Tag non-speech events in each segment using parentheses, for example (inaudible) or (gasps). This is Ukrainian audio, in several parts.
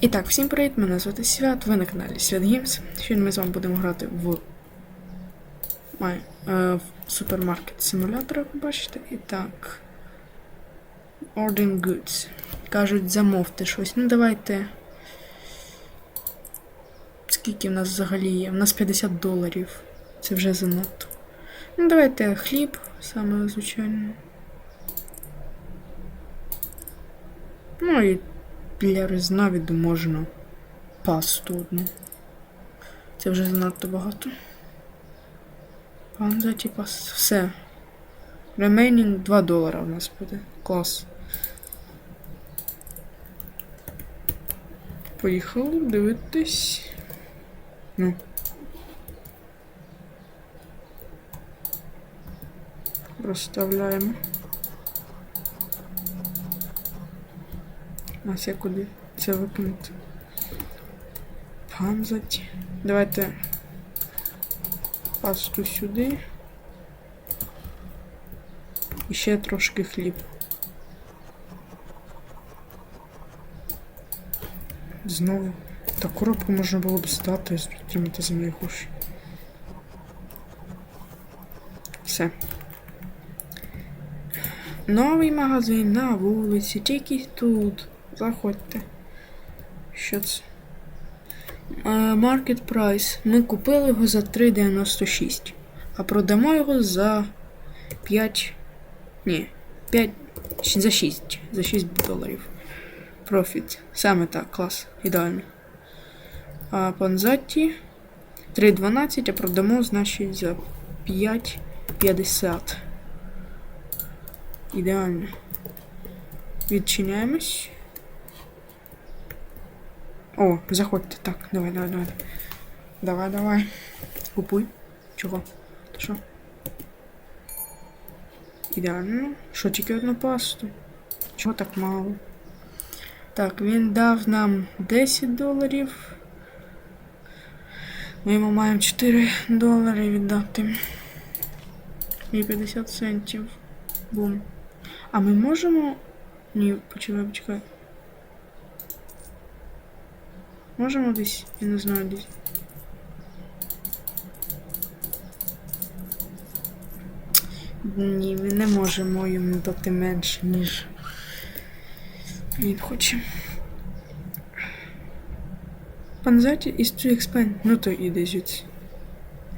І так, всім привіт, мене звати Свят, ви на каналі Свят Геймс. Сьогодні ми з вами будемо грати в, май, е, в супермаркет симулятор, як ви бачите. І так. Ordering Goods. Кажуть, замовте щось. Ну давайте. Скільки в нас взагалі є? У нас 50 доларів. Це вже занадто. Ну, давайте хліб, саме звичайно. Ну і для різновиду можна пасту одну. Це вже занадто багато. Панза, типа, все. Remaining 2 долара у нас буде. Клас. Поїхали дивитись. Ну. Розставляємо. А це куди? Це викинути. Панзать. Давайте пасту сюди. І ще трошки хліб. Знову. Та коробку можна було б здати і отримати за неї гроші. Все. Новий магазин на вулиці, тільки тут. Заходьте. Що це? Е, Market Price. Ми купили його за 3,96. А продамо його за 5. Ні. 5. За 6. За 6 доларів. Профіт. Саме так, клас. Ідеально. А Панзаті 3,12, а продамо, значить, за 5,50. Ідеально. Відчиняємось. О, заходьте. Так, давай, давай, давай. Давай, давай. Купуй. Чого? Ти що? Ідеально. Що, тільки одну пасту? Чого так мало? Так, він дав нам 10 доларів. Ми йому маємо 4 долари віддати. І 50 центів. Бум. А ми можемо. Ні, почекай, почекай. Можемо десь, я не знаю десь. Ні, ми не можемо йому дати менше, ніж він хоче. Панзаті is too expensive. Ну то іде звідси.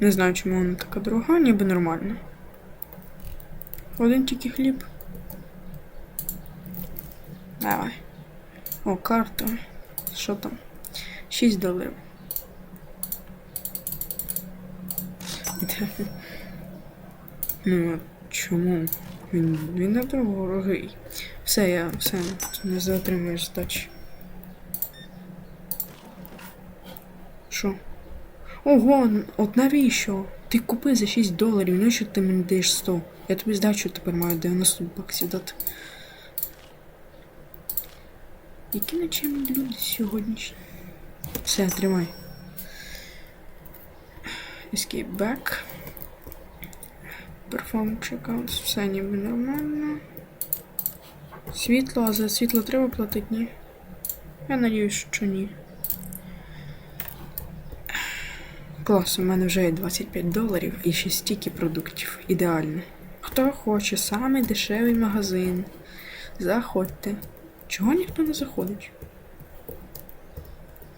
Не знаю, чому вона така дорога, ніби нормально. Один тільки хліб. Давай. О, карта. Що там? 6 доларів. Ну, чому? Він, він не дорогий. Все, я все, не затримуєш здачі. Що? Ого, от навіщо? Ти купи за 6 доларів, ну що ти мені даєш 100? Я тобі здачу тепер маю 90 баксів дати. Які нечемні люди сьогоднішні? Все, тримай. Escape back. Perform checkout. Все ніби нормально. Світло, а за світло треба платити, ні? Я надіюсь, що ні. Клас, у мене вже є 25 доларів і ще стільки продуктів. Ідеально. Хто хоче самий дешевий магазин, заходьте. Чого ніхто не заходить?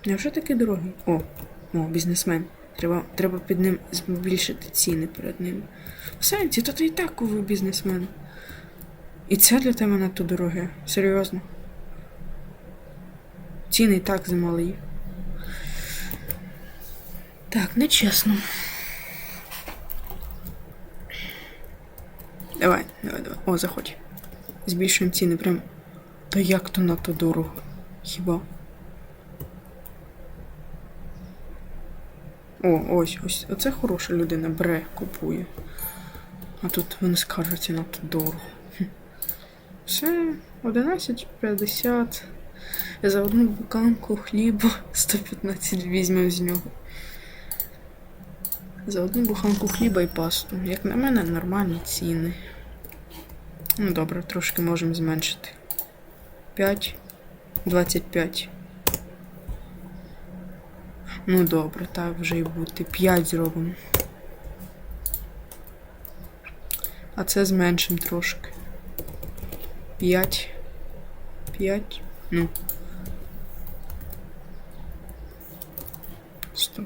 Невже такий дорогий? О, о, бізнесмен. Треба, треба під ним збільшити ціни перед ним. В сенсі, то ти і так ви бізнесмен. І це для тебе надто дороге. Серйозно. Ціни і так замалі. Так, нечесно. Давай, давай, давай. О, заходь. Збільшуємо ціни прям. Та як то надто дорого? Хіба? О, ось, ось. Оце хороша людина бере, купує. А тут вони скаржаться надто дорого. Все, 11,50. За одну буканку хліба (laughs) 115 візьмемо з нього. За одну буханку хліба і пасту. Як на мене, нормальні ціни. Ну добре, трошки можемо зменшити. 5, 25. Ну добре, так вже і бути. 5 зробимо. А це зменшимо трошки. 5. 5. Ну. 100.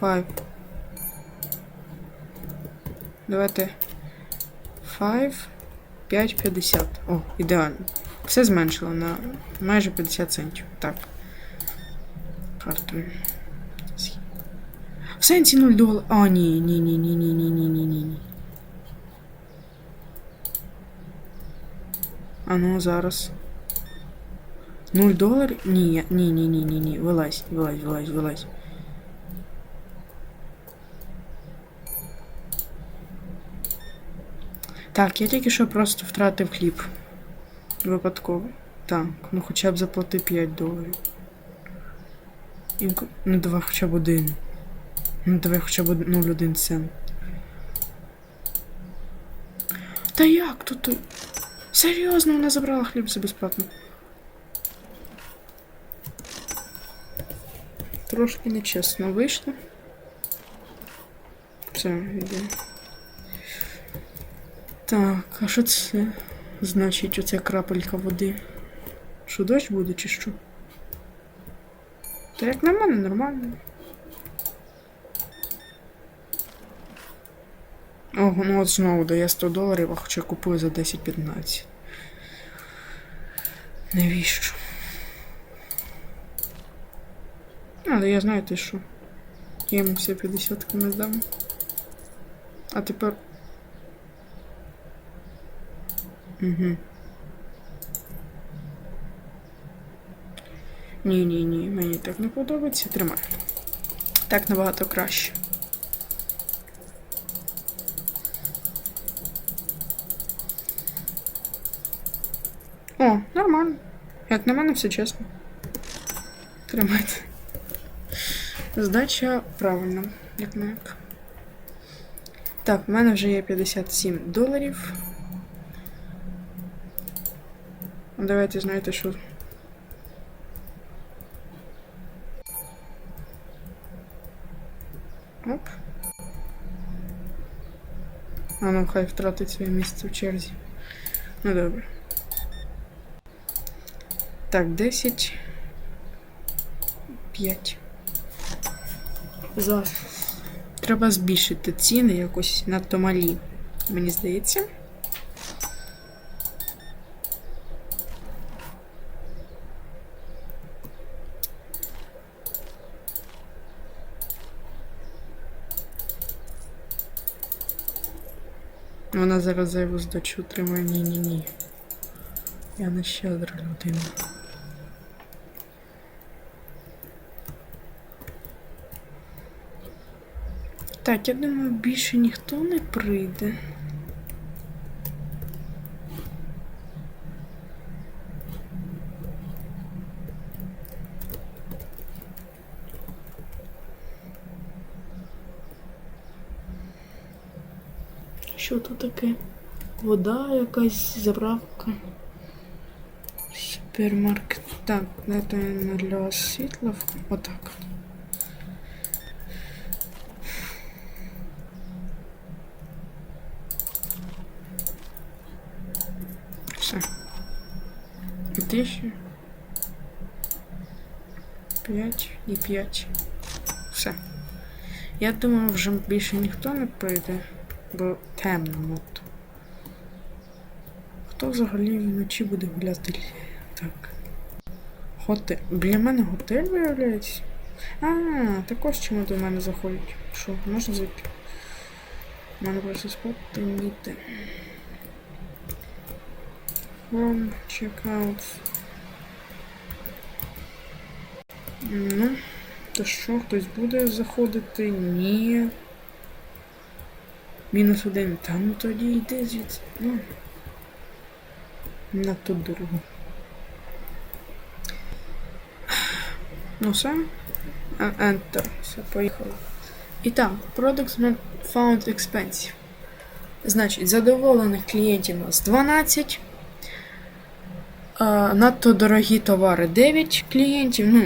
5. Давайте. 5. 5, 50. О, ідеально. Все зменшило на майже 50 центів. Так. Картою. В сенсі 0 доларів. А, ні, ні, ні, ні, ні, ні, ні, ні, ні, ні. А ну, зараз. 0 доларів? Ні, ні, ні, ні, ні, ні. Вилазь, вилазь, вилазь, вилазь. Так, я тільки що просто втратив хліб. Випадково. Так, ну хоча б заплати 5 доларів. Інко... Ну давай хоча б один. Ну давай хоча б 0,1 цент. Та як тут? Серйозно, вона забрала хліб за безплатно. Трошки нечесно вийшло. Все, йде. Так, а що це значить оця крапелька води? Що дощ буде чи що? Та як на мене нормально. Ого, ну от знову дає 100 доларів, а хоча купую за 10-15. Навіщо? Але я знаю те, що. Я йому все 50 не здам. А тепер. Угу. Ні, ні, ні, мені так не подобається. Тримай. Так набагато краще. О, нормально. Як на мене все чесно. Тримайте. Здача правильно, як на як. Так, в мене вже є 57 доларів. Давайте знаєте, що. Оп. А ну хай втратить своє місце в черзі. Ну добре. Так, 10. 5. За. Треба збільшити ціни якось надто малі. Мені здається. Вона зараз зайву здачу тримає. Ні-ні-ні. Я не щедра людина. Так, я думаю, більше ніхто не прийде. Що тут таке? Вода якась заправка. Супермаркет. Так, не для світла. Отак. Все. І тисяча. П'ять і п'ять. Все. Я думаю, вже більше ніхто не прийде, бо темно надто. Хто взагалі вночі буде гуляти? Так. Готель. Біля мене готель виявляється. А, також чому до мене заходять. Що, можна зайти? У мене просто спати ніде. Checkout. Ну, то що, хтось буде заходити? Ні. Мінус один. Ну тоді йди звідси. Ну. Надто дорого. Ну все. Enter. Все, поїхали. І так, products not found expensive. Значить, задоволених клієнтів у нас 12. А, надто дорогі товари 9 клієнтів. Ну,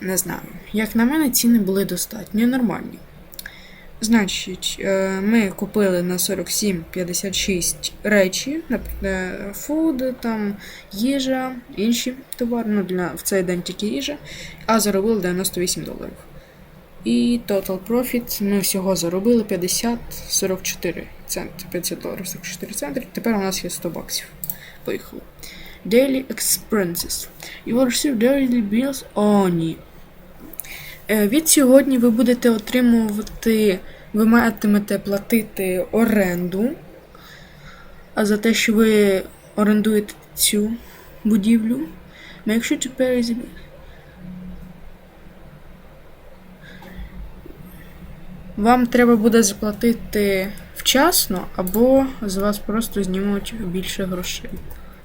не знаю. Як на мене, ціни були достатньо нормальні. Значить, е, ми купили на 47,56 речі, наприклад, фуд, там, їжа, інші товари, ну для в цей день тільки їжа, а заробили 98 доларів. І total profit ми всього заробили 50-44 центи. 50 доларів 44 центи. Тепер у нас є 100 баксів. Поїхали. Daily expenses. You will receive daily bills. О, ні. Е, Від сьогодні ви будете отримувати, ви матимете платити оренду. А за те, що ви орендуєте цю будівлю. Make sure to pay. Вам треба буде заплатити вчасно, або з вас просто знімуть більше грошей.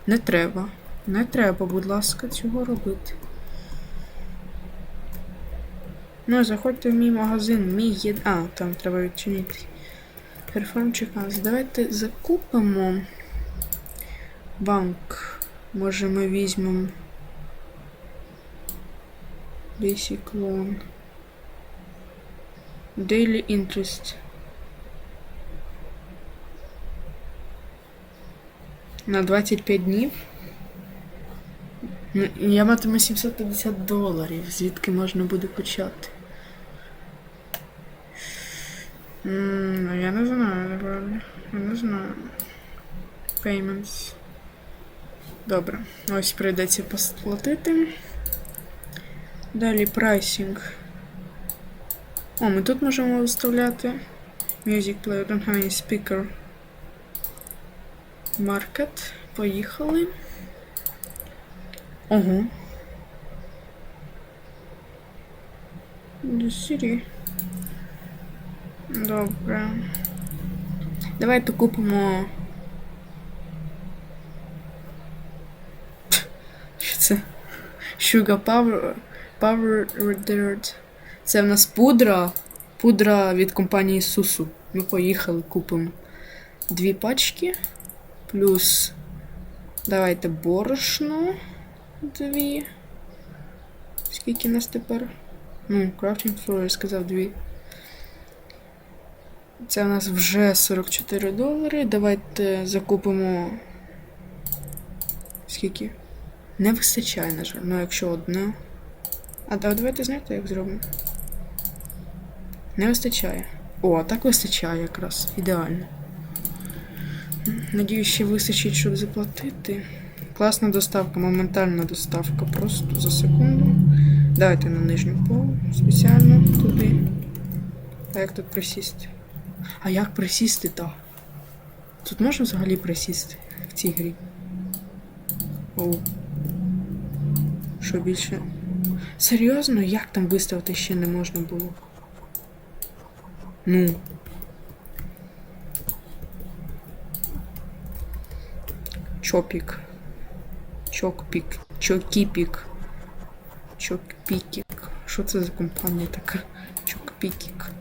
Не треба. Не треба, будь ласка, цього робити. Ну, заходьте в мій магазин, мій є. А, там треба відчинити. Перформ чеканс. Давайте закупимо банк. Може ми візьмемо. Basic loan. Daily interest. На 25 днів. Ну, Я матиму 750 доларів, звідки можна буде почати. Ну, я не знаю, напевно. Я не знаю. Payments. Добре. Ось прийдеться посплатити. Далі прайсинг. О, ми тут можемо виставляти. Music player, don't have any speaker. Market. Поїхали. Ого. The city. Добре. Давайте купимо. Що це? Sugar Power. Power. Це в нас пудра. Пудра від компанії Сусу. Ми поїхали, купимо дві пачки. Плюс. Давайте борошно. Дві. Скільки нас тепер? Ну, Crafting Floor, я сказав дві. Це у нас вже 44 долари. Давайте закупимо. Скільки? Не вистачає, на жаль. Ну, якщо одна. А да, давайте знаєте, як зробимо. Не вистачає. О, так вистачає якраз. Ідеально. Надіюсь, ще вистачить, щоб заплатити. Класна доставка, моментальна доставка. Просто за секунду. Давайте на нижню полу. Спеціально туди. А як тут присісти? А як присісти то? Тут можна взагалі присісти в цій грі? Оу. Що більше? Серйозно, як там виставити ще не можна було? Ну. Чопік. Чокпік. Чокіпік. Чокпікік. Що це за компанія така? Чокпікік.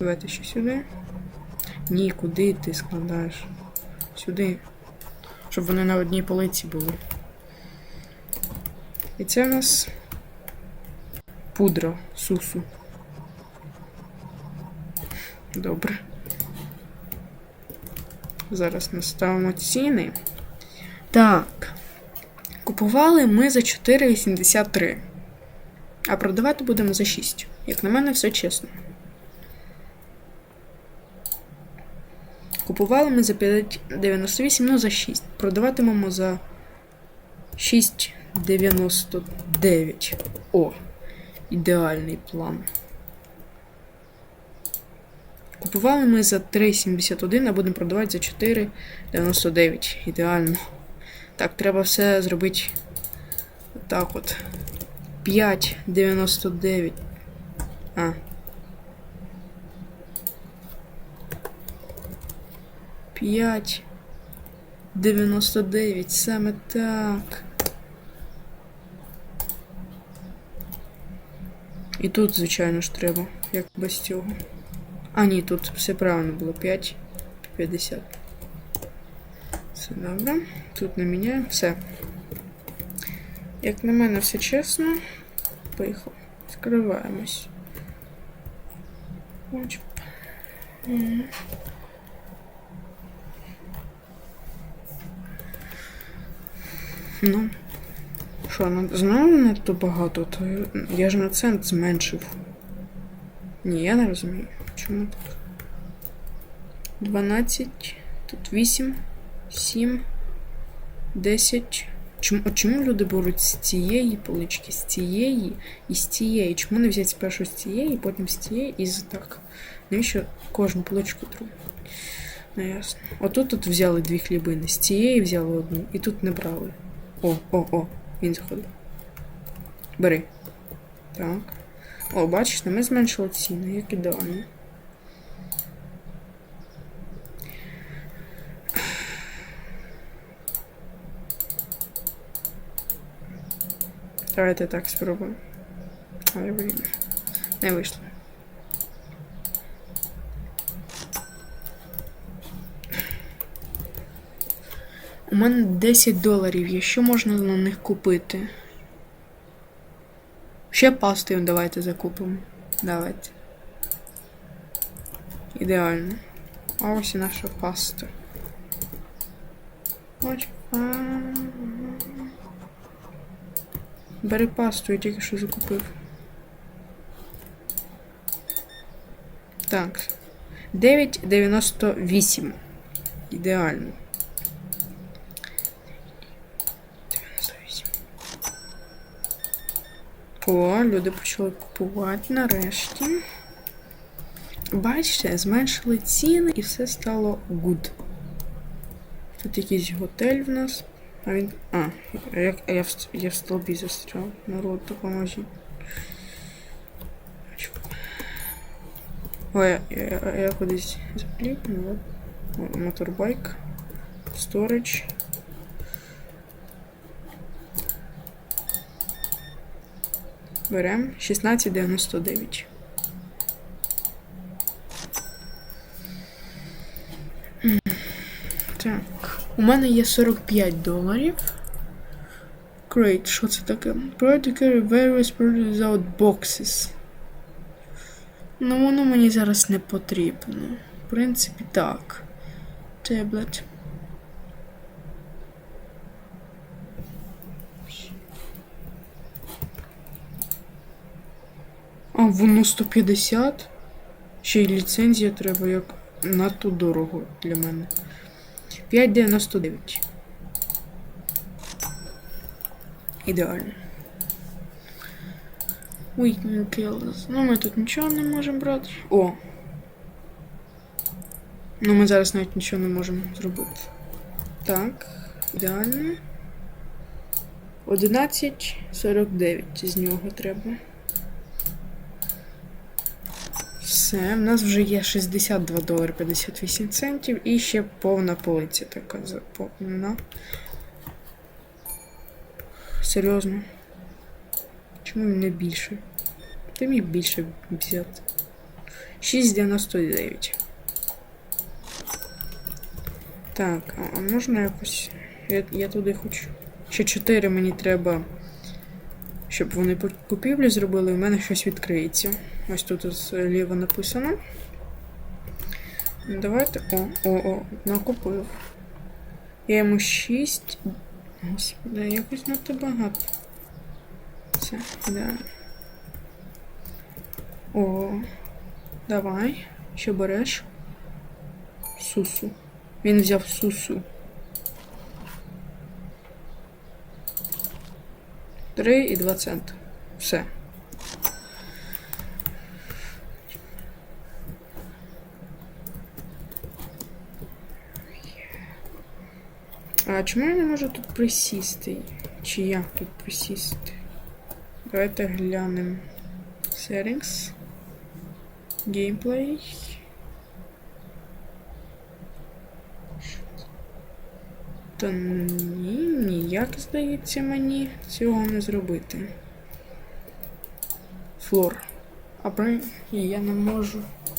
Давайте ще сюди. Ні, куди ти складаєш? Сюди. Щоб вони на одній полиці були. І це у нас пудра сусу. Добре. Зараз наставимо ціни. Так. Купували ми за 4,83. А продавати будемо за 6. Як на мене, все чесно. Купували ми за 5,98, ну за 6. Продаватимемо за 6,99. О, ідеальний план. Купували ми за 3,71, а будемо продавати за 4,99. Ідеально. Так, треба все зробити так от. 5,99. А. 5. 99, саме так. І тут, звичайно ж, треба, як без цього. А, ні, тут все правильно було 5, 50. Все добре. Тут не міняємо. Все. Як на мене все чесно. Поїхав. Скриваємось. Оч. Ну. Що, ну, знову надто багато, то я ж на цент зменшив. Ні, я не розумію. Чому так? 12, тут 8, 7, 10. Чому, чому люди беруть з цієї полички, з цієї і з цієї? Чому не взяти спершу з цієї, потім з цієї і з так? Навіщо кожну поличку тру? Ну ясно. Отут тут взяли дві хлібини, з цієї взяли одну, і тут не брали. О, о, о, він заходить. Бери. Так. О, бачите, ми зменшили ціни, як ідеально. Давайте так спробуємо. Але блін. Не вийшло. У мене 10 доларів є. Що можна на них купити? Ще пастою давайте закупимо. Давайте. Ідеально. А ось і наша паста. Ось. Бери пасту, я тільки що закупив. Так. 9,98. Ідеально. 98. О, люди почали купувати нарешті. Бачите, зменшили ціни і все стало good. Тут якийсь готель в нас. А він. А, я, я, в, я в столбі застряв. Народ, допоможіть. Ой, я, я, я кудись заплів, Моторбайк. Сторич. Берем 16,99. Так. У мене є 45 доларів. Great, що це таке? Carry various products without boxes. Ну, воно мені зараз не потрібно. В принципі, так. Таблет. А, воно 150. Ще й ліцензія треба, як надто дорого для мене. 5,99. Ідеально. Weekend Killers. Ну, ми тут нічого не можемо брати. О! Ну, ми зараз навіть нічого не можемо зробити. Так, ідеально. 11,49 з нього треба. Все, в нас вже є 62 долари 58 центів і ще повна полиця така заповнена. Серйозно. Чому не більше? Ти міг більше взяти. 6,99. Так, а- можна якось. Я, я туди хочу. Ще 4 мені треба. Щоб вони по купівлі зробили, у мене щось відкриється. Ось тут зліва написано. Давайте. О, о, о, накупив. Я йому 6. Господи, якось надто багато. Все, ідеально. О, давай. Що береш? Сусу. Він взяв сусу. Три і два цента. Все. А чому я не можу тут присісти? Чи як тут присісти? Давайте глянемо. Settings. Gameplay. Та ні, ніяк, здається, мені цього не зробити. Флор. А при я не можу.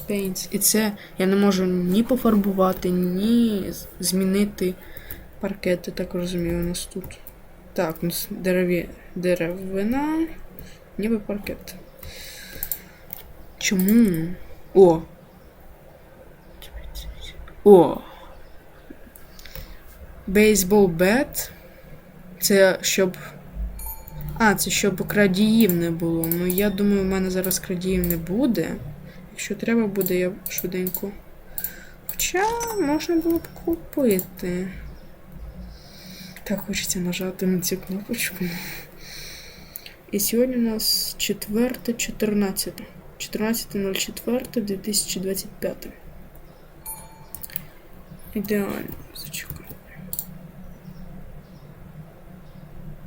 Paints. І це я не можу ні пофарбувати, ні з- паркети, так розумію, у нас тут. Так, ну с- дереві... деревина, ніби паркет. Чому? О! О! Бейсбол бет. Це щоб. А, це щоб крадіїв не було. Ну я думаю, в мене зараз крадіїв не буде. Якщо треба буде, я швиденько. Хоча можна було б купити. Так, хочеться нажати на цю кнопочку. І сьогодні у нас 4, 14. 14.04.2025. Ідеально. Зачекай.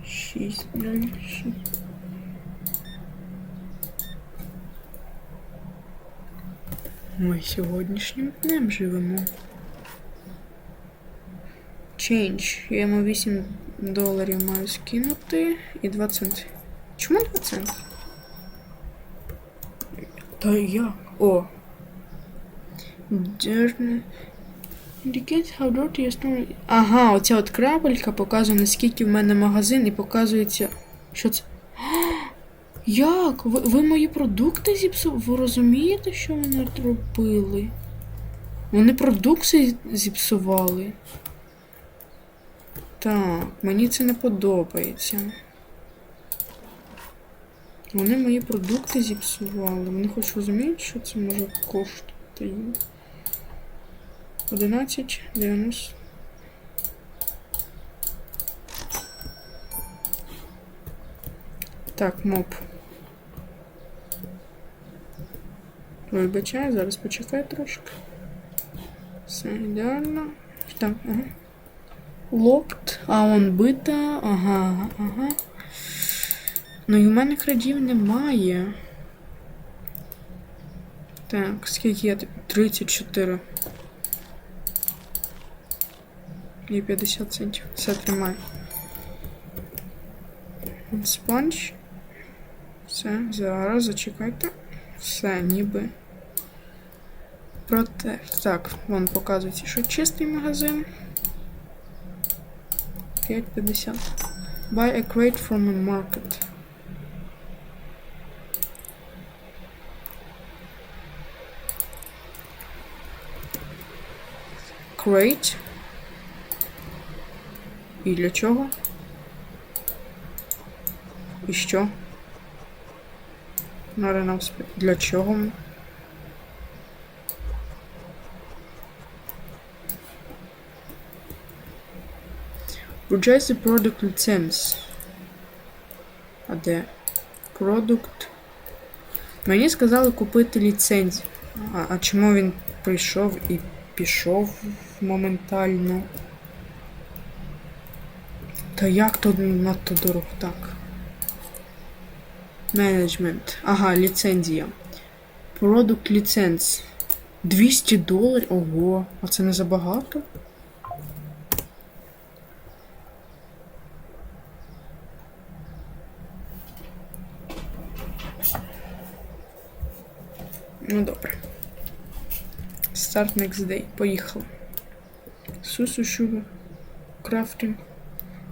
6, 0, 6. Ми сьогоднішнім днем живемо. Change. Я йому 8 доларів маю скинути і 2 центи. Чому 2 центи? Та як? О. Journal. Indicate how dirty your store. Ага, оця от крапелька показує, наскільки в мене магазин, і показується. Що це? (gasps) Як? Ви, ви мої продукти зіпсували? Ви розумієте, що вони робили? Вони продукти зіпсували. Так, мені це не подобається. Вони мої продукти зіпсували. Вони хоч розуміють, що це може коштувати. 11, 90. Так, моп. Вибачаю, зараз почекай трошки. Все ідеально. Так, ага. Locked. А он бита. Ага, ага. Ну і в мене крадів немає. Так, скільки я? 34. І 50 центів. Все тримай. Спанч. Все, зараз зачекайте. Все, ніби. Проте. Так, вон показується, що чистий магазин. 5.50. Buy a crate from a market. Crate. І для чого? І що? Надо нам спи- Для чого? Purchase the product license. А де? Продукт. Мені сказали купити ліцензію. А, а чому він прийшов і пішов моментально? Та як то надто дорого так? Менеджмент. Ага, ліцензія. Продукт ліценз. 200 доларів. Ого, а це не забагато? Ну добре. Start next day. Поїхали. Сусу Sugar. Крафтинг.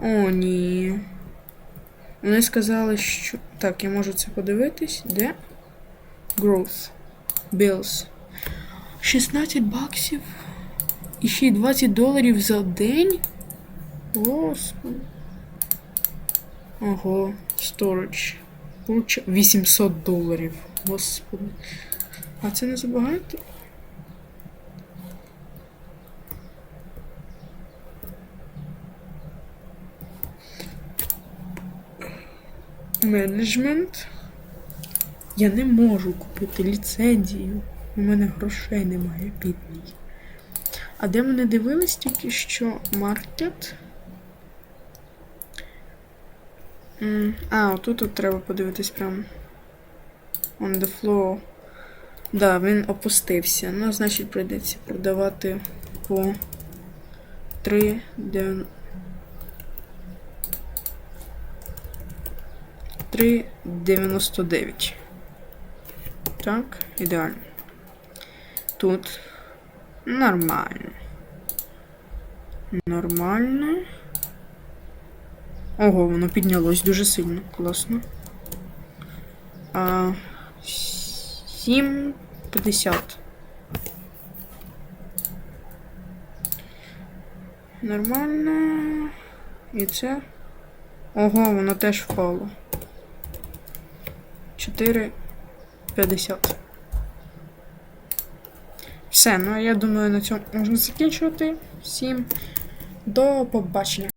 О, ні. Вони сказали, що. Так, я можу це подивитись. Де? Growth. Bills. 16 баксів. І ще й 20 доларів за день. Господи. Ого, storage. Получа... 800 доларів. Господи. А це не забагато? Менеджмент. Я не можу купити ліцензію. У мене грошей немає, бідний. А де ми не дивились тільки що маркет? А, отут от треба подивитись прям. On the floor. Да, він опустився. Ну, значить, прийдеться продавати по 3, 9... 3,99. Так, ідеально. Тут нормально. Нормально. Ого, воно піднялось дуже сильно. Класно. А, 7,50. Нормально. І це. Ого, воно теж впало. 4,50. Все, ну я думаю, на цьому можна закінчувати. Всім до побачення.